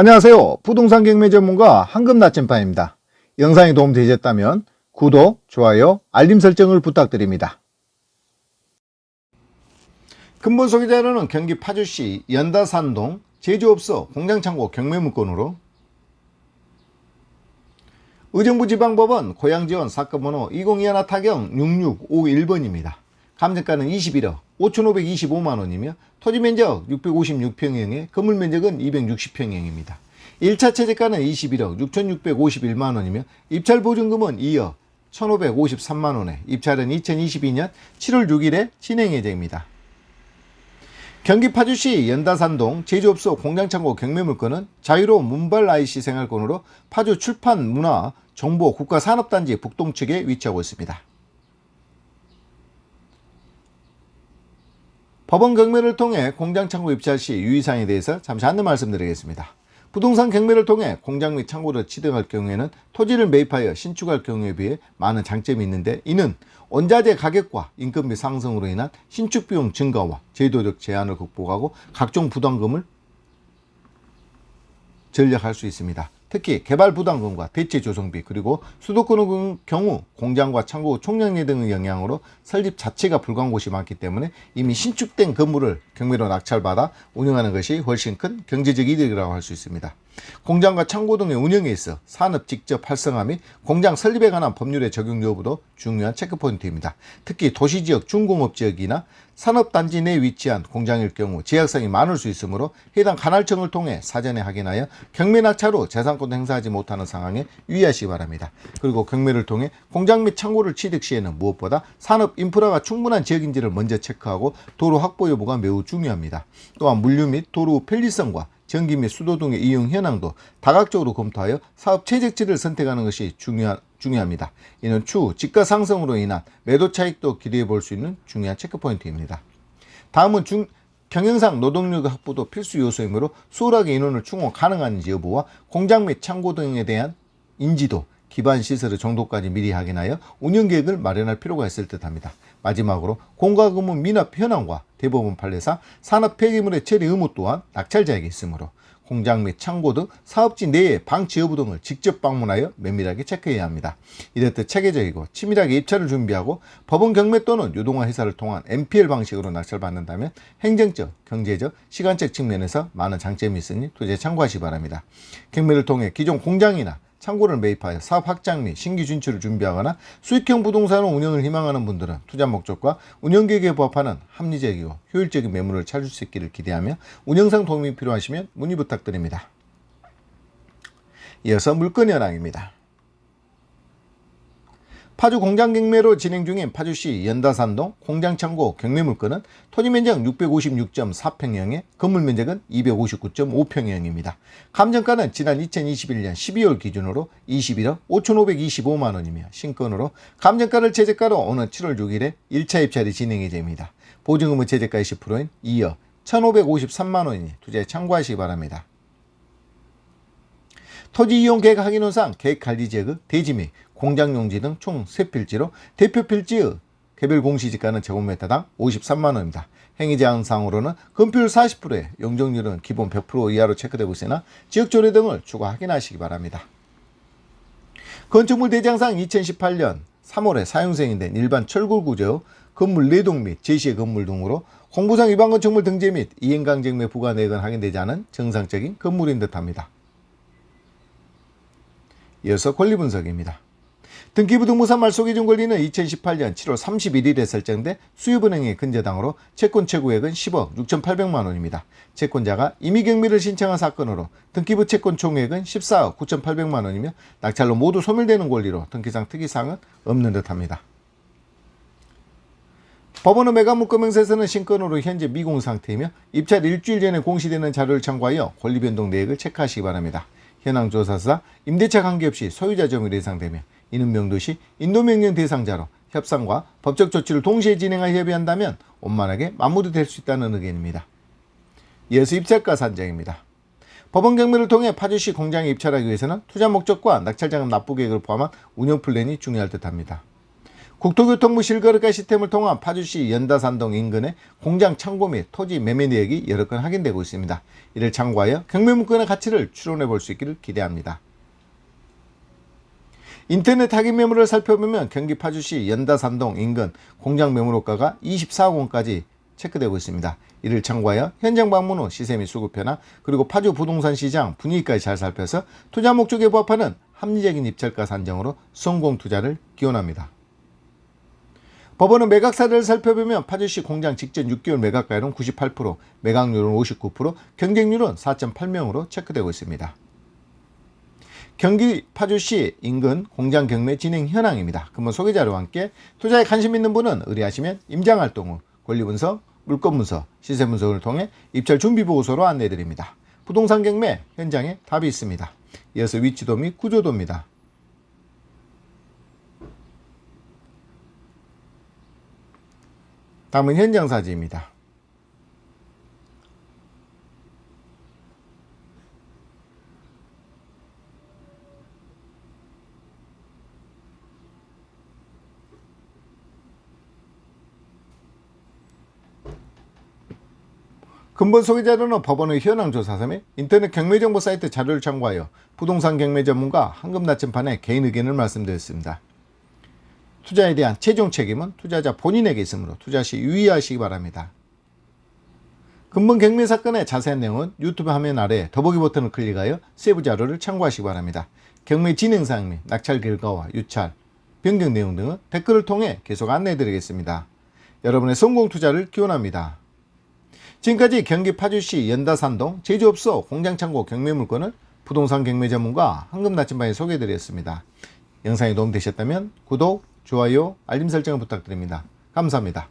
안녕하세요. 부동산 경매 전문가 황금 나침반입니다. 영상이 도움되셨다면 구독, 좋아요, 알림 설정을 부탁드립니다. 근본 소개 자료는 경기 파주시 연다산동 제조업소 공장창고 경매문건으로 의정부 지방법원 고양지원 사건번호 2021 타경 6651번입니다. 감정가는 21억 5,525만원이며 토지 면적 656평형에 건물 면적은 260평형입니다. 1차 채제가는 21억 6,651만원이며 입찰 보증금은 2억 1,553만원에 입찰은 2022년 7월 6일에 진행 예정입니다. 경기 파주시 연다산동 제조업소 공장창고 경매물건은 자유로운 문발 IC 생활권으로 파주 출판 문화 정보 국가산업단지 북동측에 위치하고 있습니다. 법원 경매를 통해 공장 창고 입찰 시 유의사항에 대해서 잠시 안내 말씀드리겠습니다. 부동산 경매를 통해 공장 및 창고를 취득할 경우에는 토지를 매입하여 신축할 경우에 비해 많은 장점이 있는데 이는 원자재 가격과 인건비 상승으로 인한 신축 비용 증가와 제도적 제한을 극복하고 각종 부담금을 전략할 수 있습니다. 특히 개발 부담금과 대체 조성비 그리고 수도권의 경우 공장과 창고 총량리 등의 영향으로 설립 자체가 불가한 곳이 많기 때문에 이미 신축된 건물을 경매로 낙찰받아 운영하는 것이 훨씬 큰 경제적 이득이라고 할 수 있습니다. 공장과 창고 등의 운영에 있어 산업 직접 활성화 및 공장 설립에 관한 법률의 적용 여부도 중요한 체크포인트입니다. 특히 도시지역 중공업 지역이나 산업단지 내에 위치한 공장일 경우 제약성이 많을 수 있으므로 해당 관할청을 통해 사전에 확인하여 경매 낙찰로 재산권도 행사하지 못하는 상황에 유의하시기 바랍니다. 그리고 경매를 통해 공장 및 창고를 취득 시에는 무엇보다 산업 인프라가 충분한 지역인지를 먼저 체크하고 도로 확보 여부가 매우 중요합니다. 또한 물류 및 도로 편리성과 전기 및 수도 등의 이용 현황도 다각적으로 검토하여 사업 최적지를 선택하는 것이 중요한, 중요합니다. 이는 추후 집가 상승으로 인한 매도 차익도 기대해 볼 수 있는 중요한 체크포인트입니다. 다음은 중, 경영상 노동력 확보도 필수 요소이므로 수월하게 인원을 충원 가능한지 여부와 공장 및 창고 등에 대한 인지도, 기반 시설의 정도까지 미리 확인하여 운영 계획을 마련할 필요가 있을 듯합니다. 마지막으로 공과금은 미납 현황과 대법원 판례상 산업 폐기물의 처리 의무 또한 낙찰자에게 있으므로 공장 및 창고 등 사업지 내의 방치 여부 등을 직접 방문하여 면밀하게 체크해야 합니다. 이렇듯 체계적이고 치밀하게 입찰을 준비하고 법원 경매 또는 유동화 회사를 통한 MPL 방식으로 낙찰받는다면 행정적, 경제적, 시간적 측면에서 많은 장점이 있으니 투자에 참고하시기 바랍니다. 경매를 통해 기존 공장이나 창고를 매입하여 사업 확장 및 신규 진출을 준비하거나 수익형 부동산 운영을 희망하는 분들은 투자 목적과 운영 계획에 부합하는 합리적이고 효율적인 매물을 찾을 수 있기를 기대하며 운영상 도움이 필요하시면 문의 부탁드립니다. 이어서 물건 현황입니다. 파주 공장 경매로 진행 중인 파주시 연다산동 공장창고 경매 물건은 토지 면적 656.4평형에 건물 면적은 259.5평형입니다. 감정가는 지난 2021년 12월 기준으로 21억 5,525만 원이며 신건으로 감정가를 최저가로 오는 7월 6일에 1차 입찰이 진행 예정입니다. 보증금은 최저가 20%인 2억 1,553만 원이니 투자에 참고하시기 바랍니다. 토지 이용 계획 확인원상 계획 관리 지역의 대지 및 공장 용지 등 총 3필지로 대표 필지의 개별 공시지가는 제곱미터당 53만 원입니다. 행위 제한상으로는 건폐율 40%에 용적률은 기본 100% 이하로 체크되고 있으나 지역 조례 등을 추가 확인하시기 바랍니다. 건축물 대장상 2018년 3월에 사용승인 된 일반 철골 구조 건물 내동 및 제시의 건물 등으로 공부상 위반 건축물 등재 및 이행강정매 부과 내역은 확인되지 않은 정상적인 건물인 듯합니다. 이어서 권리 분석입니다. 등기부등본상 말소기준 권리는 2018년 7월 31일에 설정돼 수협은행의 근저당으로 채권 최고액은 10억 6,800만 원입니다. 채권자가 임의경매를 신청한 사건으로 등기부 채권 총액은 14억 9,800만 원이며 낙찰로 모두 소멸되는 권리로 등기상 특이사항은 없는 듯합니다. 법원의 매각문건명세서는 신건으로 현재 미공 상태이며 입찰 일주일 전에 공시되는 자료를 참고하여 권리 변동 내역을 체크하시기 바랍니다. 현황 조사사 임대차 관계없이 소유자 점유로 예상되며 이는 명도시 인도명령 대상자로 협상과 법적 조치를 동시에 진행할 협의한다면 원만하게 마무리될 수 있다는 의견입니다. 이어서 입찰가 산정입니다. 법원 경매를 통해 파주시 공장에 입찰하기 위해서는 투자 목적과 낙찰자금 납부 계획을 포함한 운영 플랜이 중요할 듯합니다. 국토교통부 실거래가 시스템을 통한 파주시 연다산동 인근의 공장 창고 및 토지 매매 내역이 여러 건 확인되고 있습니다. 이를 참고하여 경매 문건의 가치를 추론해 볼 수 있기를 기대합니다. 인터넷 확인 매물을 살펴보면 경기 파주시 연다산동 인근 공장 매물호가가 24억 원까지 체크되고 있습니다. 이를 참고하여 현장 방문 후 시세 및 수급 변화 그리고 파주 부동산 시장 분위기까지 잘 살펴서 투자 목적에 부합하는 합리적인 입찰가 산정으로 성공 투자를 기원합니다. 법원은 매각 사례를 살펴보면 파주시 공장 직전 6개월 매각가율은 98%, 매각률은 59%, 경쟁률은 4.8명으로 체크되고 있습니다. 경기 파주시 인근 공장 경매 진행 현황입니다. 근본 소개 자료와 함께 투자에 관심 있는 분은 의뢰하시면 임장 활동 후 권리 분석, 물건 분석, 시세 분석을 통해 입찰 준비 보고서로 안내해 드립니다. 부동산 경매 현장에 답이 있습니다. 이어서 위치도 및 구조도입니다. 다음은 현장 사진입니다. 근본 소개 자료는 법원의 현황 조사서 및 인터넷 경매 정보 사이트 자료를 참고하여 부동산 경매 전문가 황금 나침판에 개인 의견을 말씀드렸습니다. 투자에 대한 최종 책임은 투자자 본인에게 있으므로 투자 시 유의하시기 바랍니다. 근본 경매 사건의 자세한 내용은 유튜브 화면 아래 더보기 버튼을 클릭하여 세부 자료를 참고하시기 바랍니다. 경매 진행 사항 및 낙찰 결과와 유찰, 변경 내용 등은 댓글을 통해 계속 안내해 드리겠습니다. 여러분의 성공 투자를 기원합니다. 지금까지 경기 파주시 연다산동 제조업소 공장창고 경매물건을 부동산 경매 전문가 황금 나침반에 소개해 드렸습니다. 영상이 도움되셨다면 구독, 좋아요, 알림 설정을 부탁드립니다. 감사합니다.